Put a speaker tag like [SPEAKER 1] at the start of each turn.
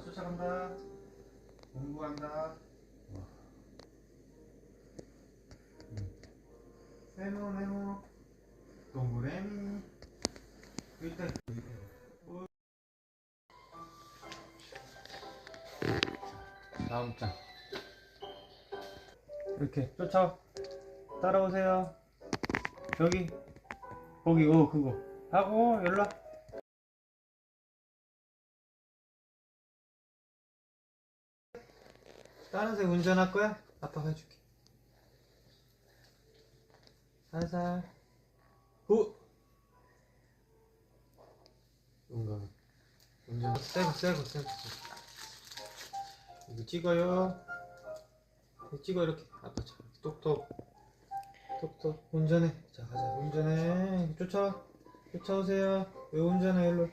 [SPEAKER 1] 쫓아간다. 공부한다. 네모 네모. 동그라미 일단 어. 다음 장. 이렇게 쫓아. 따라오세요. 여기. 거기 어 그거. 하고 연락 다른 색 운전할 거야? 아빠가 해줄게. 살살. 후. 뭔가 운전. 세고 세고 세고 이거 찍어요. 이거 찍어 이렇게. 아빠 차. 똑똑 똑똑 운전해. 자 가자. 운전해. 쫓아 쫓아오세요. 왜 운전해 일로